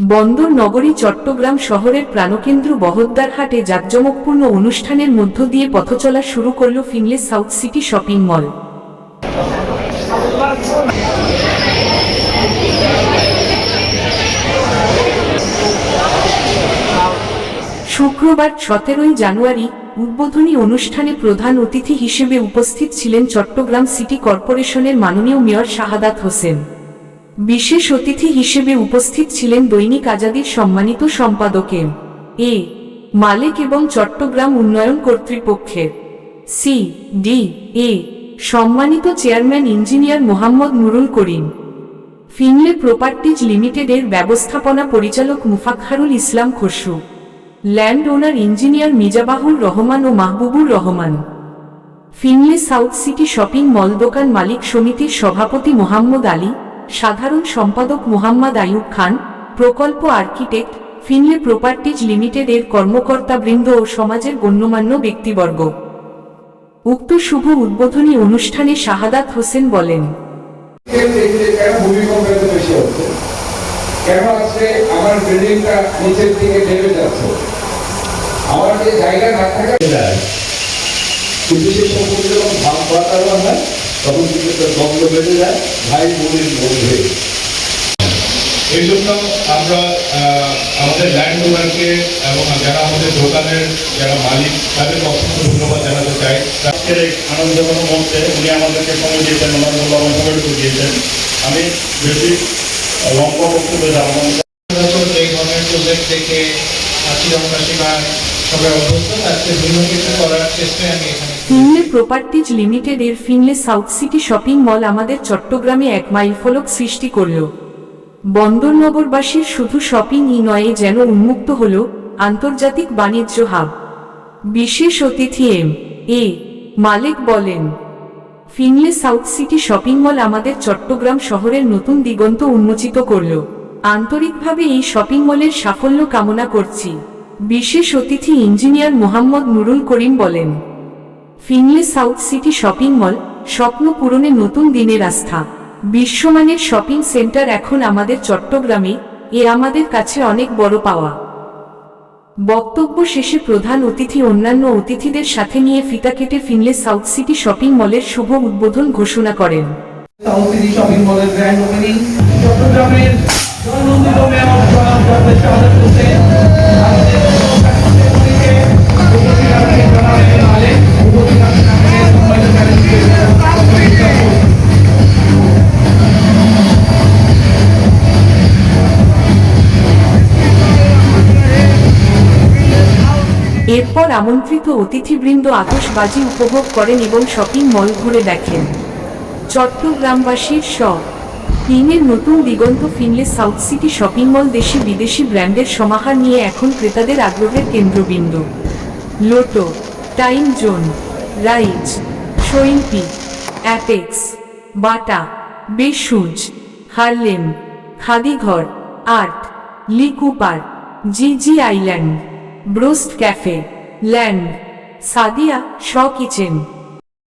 বন্দর নগরী চট্টগ্রাম শহরের প্রাণকেন্দ্র বহদ্দারহাটে জাঁকজমকপূর্ণ অনুষ্ঠানের মধ্য দিয়ে পথচলা শুরু করল Finlay south city shopping mall. শুক্রবার সতেরোই জানুয়ারি উদ্বোধনী অনুষ্ঠানে প্রধান অতিথি হিসেবে উপস্থিত ছিলেন চট্টগ্রাম সিটি কর্পোরেশনের মাননীয় মেয়র শাহাদাত হোসেন। বিশেষ অতিথি হিসেবে উপস্থিত ছিলেন দৈনিক আজাদির সম্মানিত সম্পাদক এম এ. মালিক এবং চট্টগ্রাম উন্নয়ন কর্তৃপক্ষের সি. ডি. এ. সম্মানিত chairman engineer Mohammad Nurul Karim. Finlay properties লিমিটেডের ব্যবস্থাপনা পরিচালক Mufakkharul Islam Khasru. Land owner engineer Mizabahur Rahman ও Mahbubur Rahman. Finlay south city shopping mall দোকান মালিক সমিতির সভাপতি মোহাম্মদ আলী। সাধারণ সম্পাদক মোহাম্মদ আইয়ুব খান, প্রকল্প আর্কিটেক্ট, ফিনলে প্রপার্টিজ লিমিটেড লিমিটেডের কর্মকর্তাবৃন্দ ও সমাজের গণ্যমান্য ব্যক্তিবর্গ। উক্ত শুভ উদ্বোধনী অনুষ্ঠানে শাহাদাত হোসেন বলেন কেন আমার বিল্ডিংটা নিচের দিকে যাচ্ছে আমার যে জায়গা না থাকা সম্পর্কে যখন ভাব তখন কিন্তু একটা দ্বন্দ্ব বেড়ে যায় ভাই বোনের মধ্যে। এই জন্য আমরা আহ, আমাদের ল্যান্ড ওনারকে এবং যারা আমাদের দোকানের যারা মালিক তাদেরকে অসংখ্য ধন্যবাদ জানাতে চাই। আজকের এই আনন্দঘন মঞ্চে উনি আমাদেরকে সময় দিয়েছেন ওনার মূল্যবান দিয়েছেন। আমি বেশি লম্বা বক্তব্য যাব এই ধরনের প্রজেক্ট দেখে শ্রীলঙ্কাশী বা সবাই অভ্যস্ত আজকে ভিন্ন কিছু করার চেষ্টায় আমি এখানে ফিনলে প্রপার্টিজ লিমিটেডের Finlay south city shopping mall আমাদের চট্টগ্রামে এক মাইল ফলক সৃষ্টি করল। বন্দরনগরবাসীর শুধু শপিংই নয়, যেন উন্মুক্ত হল আন্তর্জাতিক বাণিজ্য হাব। বিশেষ অতিথি এম. এ. মালিক বলেন, Finlay south city shopping mall আমাদের চট্টগ্রাম শহরের নতুন দিগন্ত উন্মোচিত করল। আন্তরিকভাবে এই শপিং মলের সাফল্য কামনা করছি। বিশেষ অতিথি ইঞ্জিনিয়ার মোহাম্মদ নুরুল করিম বলেন Finlay south city shopping mall, স্বপ্ন পূরণে নতুন দিনের আস্থা। বিশ্বমানের শপিং সেন্টার এখন আমাদের চট্টগ্রামে, এ আমাদের কাছে অনেক বড় পাওয়া। বক্তব্য শেষে প্রধান অতিথি অন্যান্য অতিথিদের সাথে নিয়ে ফিতা কেটে ফিনলে সাউথ সিটি শপিং মলের শুভ উদ্বোধন ঘোষণা করেন। চট্টগ্রামের এরপর আমন্ত্রিত অতিথিবৃন্দ আতশবাজি উপভোগ করেন এবং শপিং মল ঘুরে দেখেন। চট্টগ্রামবাসীর স ফিনের নতুন দিগন্ত Finlay south city shopping mall দেশি বিদেশি ব্র্যান্ডের সমাহার নিয়ে এখন ক্রেতাদের আগ্রহের কেন্দ্রবিন্দু। লোটো, টাইম জোন, রাইজ শৈল্পি Apex, Bata, বেসুজ, Harlem Khadighar art Lee Cooper জিজি island. Broast cafe land Sadia শ কিচেন